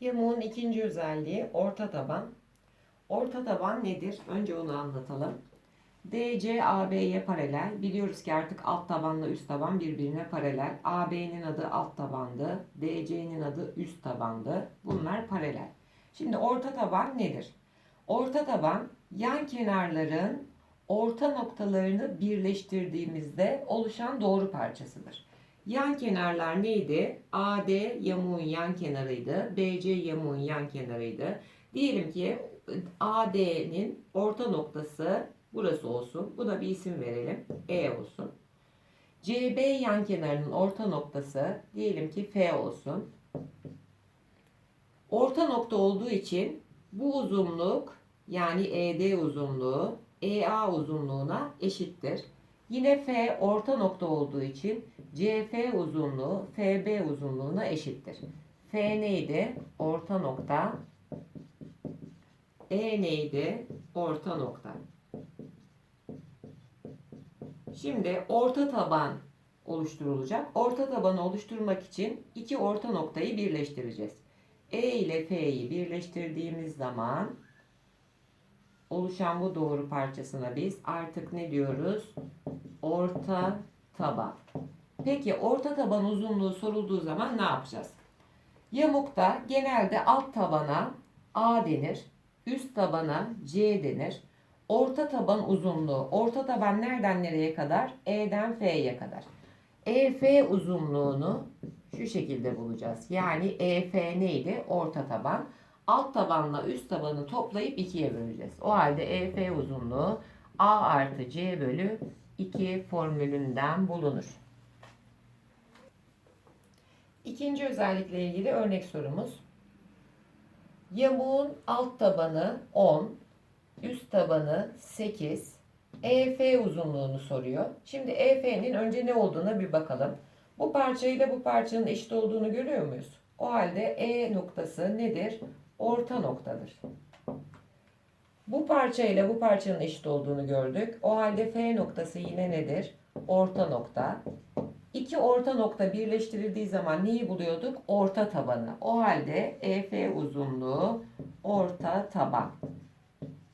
Yamuğun ikinci özelliği orta taban. Orta taban nedir? Önce onu anlatalım. DC AB'ye paralel. Biliyoruz ki artık alt tabanla üst taban birbirine paralel. AB'nin adı alt tabandı. DC'nin adı üst tabandı. Bunlar paralel. Şimdi orta taban nedir? Orta taban yan kenarların orta noktalarını birleştirdiğimizde oluşan doğru parçasıdır. Yan kenarlar neydi? AD yamuğun yan kenarıydı. BC yamuğun yan kenarıydı. Diyelim ki AD'nin orta noktası burası olsun. Buna bir isim verelim. E olsun. CB yan kenarının orta noktası diyelim ki F olsun. Orta nokta olduğu için bu uzunluk yani ED uzunluğu EA uzunluğuna eşittir. Yine F orta nokta olduğu için CF uzunluğu FB uzunluğuna eşittir. F neydi? Orta nokta. E neydi? Orta nokta. Şimdi orta taban oluşturulacak. Orta tabanı oluşturmak için iki orta noktayı birleştireceğiz. E ile F'yi birleştirdiğimiz zaman oluşan bu doğru parçasına biz artık ne diyoruz? Orta taban. Peki orta taban uzunluğu sorulduğu zaman ne yapacağız? Yamukta genelde alt tabana A denir, üst tabana C denir. Orta taban uzunluğu, orta taban nereden nereye kadar? E'den F'ye kadar. EF uzunluğunu şu şekilde bulacağız. Yani EF neydi? Orta taban. Alt tabanla üst tabanı toplayıp ikiye böleceğiz. O halde EF uzunluğu A artı C bölü 2 formülünden bulunur. İkinci özellikle ilgili örnek sorumuz. Yamuğun alt tabanı 10, üst tabanı 8, EF uzunluğunu soruyor. Şimdi EF'nin önce ne olduğuna bir bakalım. Bu parçayla bu parçanın eşit olduğunu görüyor muyuz? O halde E noktası nedir? Orta noktadır. Bu parçayla bu parçanın eşit olduğunu gördük. O halde F noktası yine nedir? Orta nokta. İki orta nokta birleştirildiği zaman neyi buluyorduk? Orta tabanı. O halde EF uzunluğu orta taban.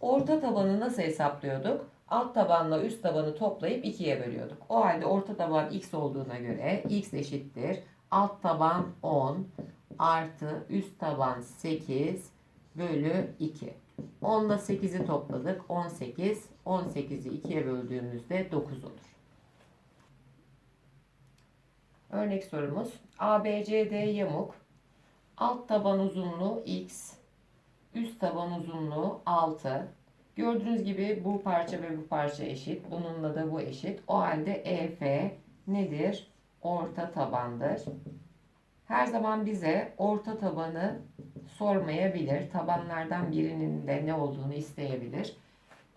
Orta tabanı nasıl hesaplıyorduk? Alt tabanla üst tabanı toplayıp ikiye bölüyorduk. O halde orta taban x olduğuna göre x eşittir. Alt taban 10 artı üst taban 8 bölü 2. 10 ile 8'i topladık. 18. 18'i 2'ye böldüğümüzde 9 olur. Örnek sorumuz. ABCD yamuk. Alt taban uzunluğu x. Üst taban uzunluğu 6. Gördüğünüz gibi bu parça ve bu parça eşit. Bununla da bu eşit. O halde EF nedir? Orta tabandır. Her zaman bize orta tabanı sormayabilir. Tabanlardan birinin de ne olduğunu isteyebilir.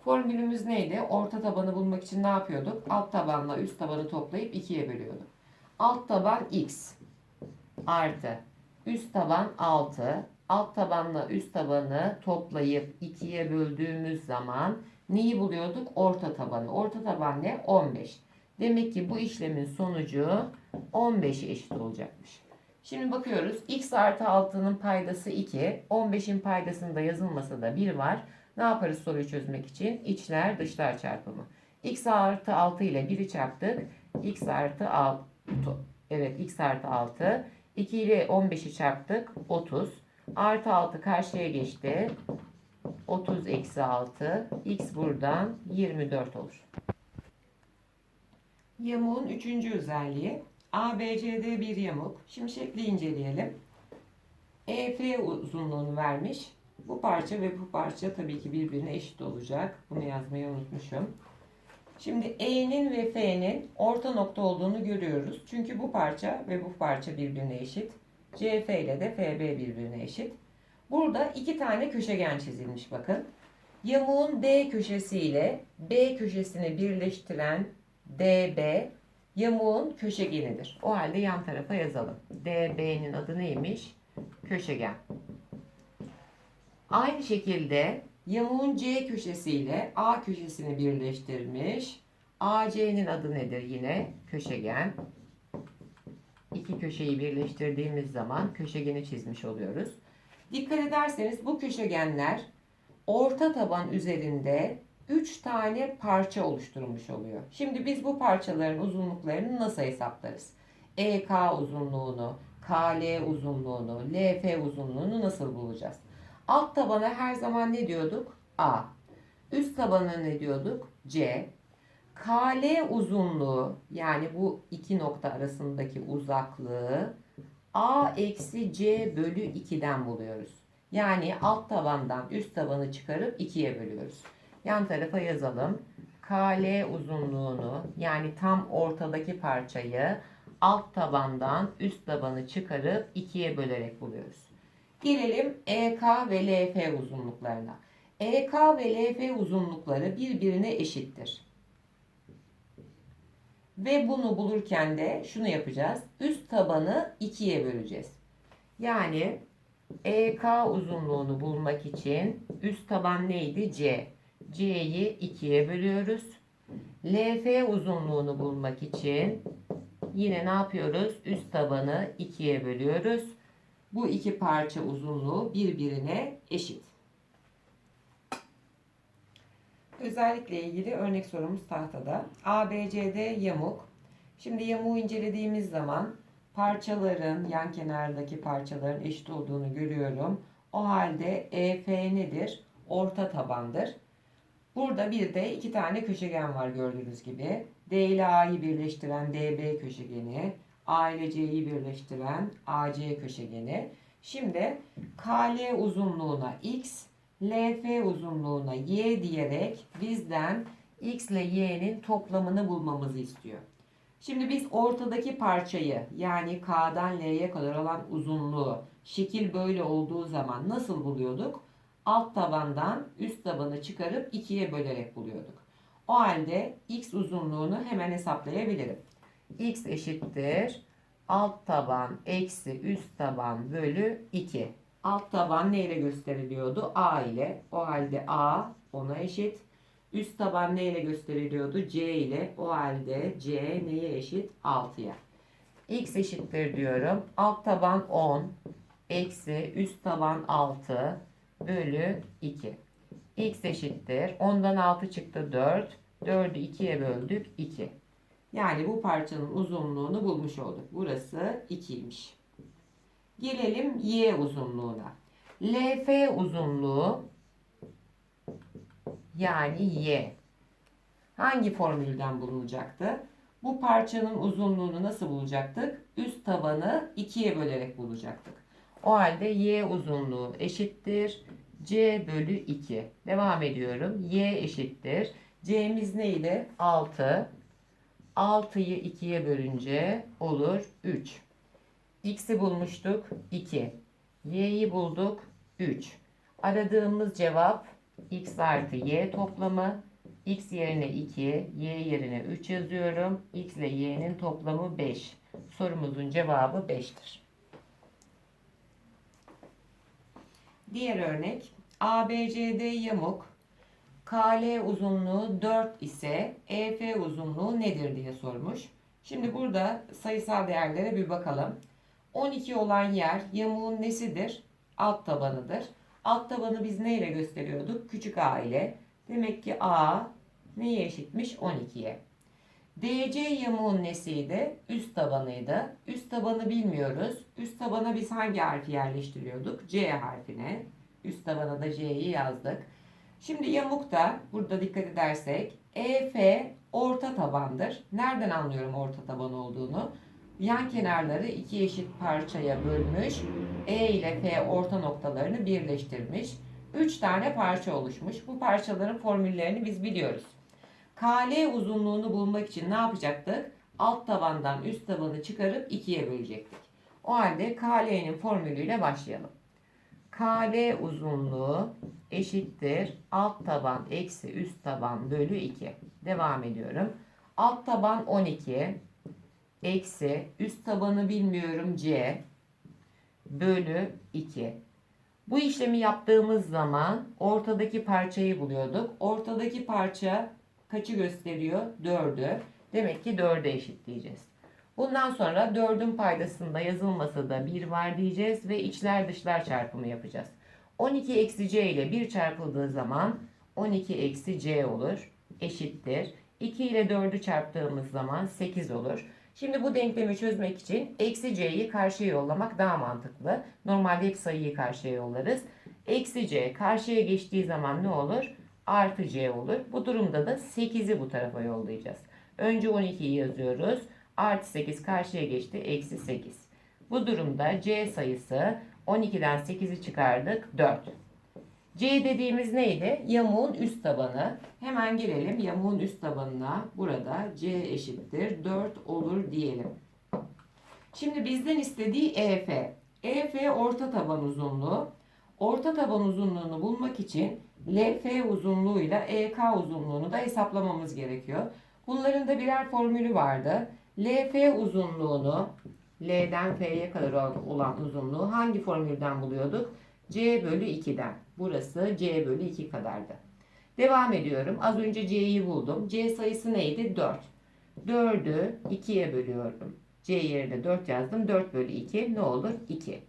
Formülümüz neydi? Orta tabanı bulmak için ne yapıyorduk? Alt tabanla üst tabanı toplayıp ikiye bölüyorduk. Alt taban x artı üst taban 6. Alt tabanla üst tabanı toplayıp ikiye böldüğümüz zaman neyi buluyorduk? Orta tabanı. Orta taban ne? 15. Demek ki bu işlemin sonucu 15'e eşit olacakmış. Şimdi bakıyoruz. X artı 6'nın paydası 2. 15'in paydasında yazılması da 1 var. Ne yaparız soruyu çözmek için? İçler dışlar çarpımı. X artı 6 ile 1'i çarptık. X artı 6. Evet x artı 6. 2 ile 15'i çarptık. 30. Artı 6 karşıya geçti. 30 eksi 6. X buradan 24 olur. Yamuğun üçüncü özelliği ABCD bir yamuk. Şimdi şekli inceleyelim. EF uzunluğunu vermiş. Bu parça ve bu parça tabii ki birbirine eşit olacak. Bunu yazmayı unutmuşum. Şimdi E'nin ve F'nin orta nokta olduğunu görüyoruz. Çünkü bu parça ve bu parça birbirine eşit. CF ile de FB birbirine eşit. Burada iki tane köşegen çizilmiş bakın. Yamuğun D köşesi ile B köşesini birleştiren DB yamuğun köşegenidir. O halde yan tarafa yazalım. DB'nin adı neymiş? Köşegen. Aynı şekilde yamuğun C köşesi ile A köşesini birleştirmiş. AC'nin adı nedir yine? Köşegen. İki köşeyi birleştirdiğimiz zaman köşegeni çizmiş oluyoruz. Dikkat ederseniz bu köşegenler orta taban üzerinde 3 tane parça oluşturmuş oluyor. Şimdi biz bu parçaların uzunluklarını nasıl hesaplarız? EK uzunluğunu, KL uzunluğunu, LF uzunluğunu nasıl bulacağız? Alt tabana her zaman ne diyorduk? A. Üst tabana ne diyorduk? C. KL uzunluğu yani bu iki nokta arasındaki uzaklığı A eksi C bölü 2'den buluyoruz. Yani alt tabandan üst tabanı çıkarıp 2'ye bölüyoruz. Yan tarafa yazalım. KL uzunluğunu yani tam ortadaki parçayı alt tabandan üst tabanı çıkarıp 2'ye bölerek buluyoruz. Gelelim EK ve LF uzunluklarına. EK ve LF uzunlukları birbirine eşittir. Ve bunu bulurken de şunu yapacağız. Üst tabanı 2'ye böleceğiz. Yani EK uzunluğunu bulmak için üst taban neydi? C. C'yi 2'ye bölüyoruz. LF uzunluğunu bulmak için yine ne yapıyoruz? Üst tabanı 2'ye bölüyoruz. Bu iki parça uzunluğu birbirine eşit. Özellikle ilgili örnek sorumuz tahtada. ABCD yamuk. Şimdi yamuğu incelediğimiz zaman parçaların yan kenardaki parçaların eşit olduğunu görüyorum. O halde EF nedir? Orta tabandır. Burada bir de iki tane köşegen var gördüğünüz gibi. D ile A'yı birleştiren DB köşegeni, A ile C'yi birleştiren AC köşegeni. Şimdi KL uzunluğuna X, LF uzunluğuna Y diyerek bizden X ile Y'nin toplamını bulmamızı istiyor. Şimdi biz ortadaki parçayı yani K'dan L'ye kadar olan uzunluğu şekil böyle olduğu zaman nasıl buluyorduk? Alt tabandan üst tabanı çıkarıp ikiye bölerek buluyorduk. O halde x uzunluğunu hemen hesaplayabilirim. x eşittir alt taban eksi üst taban bölü 2. Alt taban neyle gösteriliyordu? A ile. O halde A ona eşit. Üst taban neyle gösteriliyordu? C ile. O halde C neye eşit? 6'ya. X eşittir diyorum. Alt taban 10. Eksi üst taban 6 bölü 2. X eşittir. 10'dan 6 çıktı 4. 4'ü 2'ye böldük 2. Yani bu parçanın uzunluğunu bulmuş olduk. Burası 2'ymiş. Gelelim Y uzunluğuna. LF uzunluğu yani Y. Hangi formülden bulunacaktı? Bu parçanın uzunluğunu nasıl bulacaktık? Üst tabanı 2'ye bölerek bulacaktık. O halde Y uzunluğu eşittir. C bölü 2. Devam ediyorum. Y eşittir. C'miz neydi? 6. 6'yı 2'ye bölünce olur 3. X'i bulmuştuk 2. Y'yi bulduk 3. Aradığımız cevap X artı Y toplamı. X yerine 2, Y yerine 3 yazıyorum. X ile Y'nin toplamı 5. Sorumuzun cevabı 5'tir. Diğer örnek ABCD yamuk KL uzunluğu 4 ise EF uzunluğu nedir diye sormuş. Şimdi burada sayısal değerlere bir bakalım. 12 olan yer yamuğun nesidir? Alt tabanıdır. Alt tabanı biz neyle gösteriyorduk? Küçük a ile. Demek ki a neye eşitmiş? 12'ye. DC yamuğun nesiydi? Üst tabanıydı. Üst tabanı bilmiyoruz. Üst tabana biz hangi harfi yerleştiriyorduk? C harfine. Üst tabana da C'yi yazdık. Şimdi yamukta burada dikkat edersek EF orta tabandır. Nereden anlıyorum orta taban olduğunu? Yan kenarları iki eşit parçaya bölmüş. E ile F orta noktalarını birleştirmiş. 3 tane parça oluşmuş. Bu parçaların formüllerini biz biliyoruz. KL uzunluğunu bulmak için ne yapacaktık? Alt tabandan üst tabanı çıkarıp ikiye bölecektik. O halde KL'nin formülüyle başlayalım. KL uzunluğu eşittir alt taban eksi üst taban bölü 2. Devam ediyorum. Alt taban 12 eksi üst tabanı bilmiyorum C bölü 2. Bu işlemi yaptığımız zaman ortadaki parçayı buluyorduk. Ortadaki parça kaçı gösteriyor? 4'ü. Demek ki 4'e eşitleyeceğiz. Bundan sonra 4'ün paydasında yazılması da 1 var diyeceğiz ve içler dışlar çarpımı yapacağız. 12 eksi c ile 1 çarpıldığı zaman 12 eksi c olur. Eşittir. 2 ile 4'ü çarptığımız zaman 8 olur. Şimdi bu denklemi çözmek için eksi c'yi karşıya yollamak daha mantıklı. Normalde hep sayıyı karşıya yollarız. Eksi c karşıya geçtiği zaman ne olur? Artı c olur. Bu durumda da 8'i bu tarafa yollayacağız. Önce 12'yi yazıyoruz. Artı 8 karşıya geçti. Eksi 8. Bu durumda c sayısı 12'den 8'i çıkardık. 4. C dediğimiz neydi? Yamuğun üst tabanı. Hemen gelelim yamuğun üst tabanına. Burada C eşittir 4 olur diyelim. Şimdi bizden istediği EF. EF orta taban uzunluğu. Orta taban uzunluğunu bulmak için LF uzunluğuyla EK uzunluğunu da hesaplamamız gerekiyor. Bunların da birer formülü vardı. LF uzunluğunu L'den F'ye kadar olan uzunluğu hangi formülden buluyorduk? C bölü 2'den. Burası C bölü 2 kadardı. Devam ediyorum. Az önce C'yi buldum. C sayısı neydi? 4. 4'ü 2'ye bölüyorum. C yerine 4 yazdım. 4 bölü 2 ne olur? 2.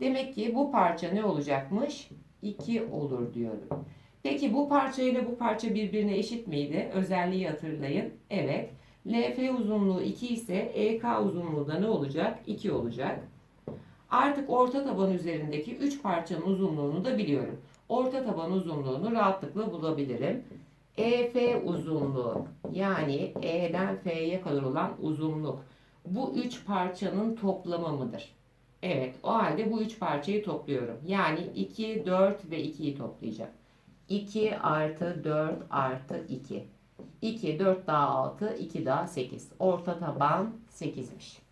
Demek ki bu parça ne olacakmış? 2 olur diyorum. Peki bu parça ile bu parça birbirine eşit miydi? Özelliği hatırlayın. Evet. LF uzunluğu 2 ise EK uzunluğu da ne olacak? 2 olacak. Artık orta taban üzerindeki 3 parçanın uzunluğunu da biliyorum. Orta taban uzunluğunu rahatlıkla bulabilirim. EF uzunluğu yani E'den F'ye kadar olan uzunluk bu 3 parçanın toplamı mıdır? Evet o halde bu 3 parçayı topluyorum. Yani 2, 4 ve 2'yi toplayacağım. 2 artı 4 artı 2. 2, 4 daha 6, 2 daha 8. Orta taban 8'miş.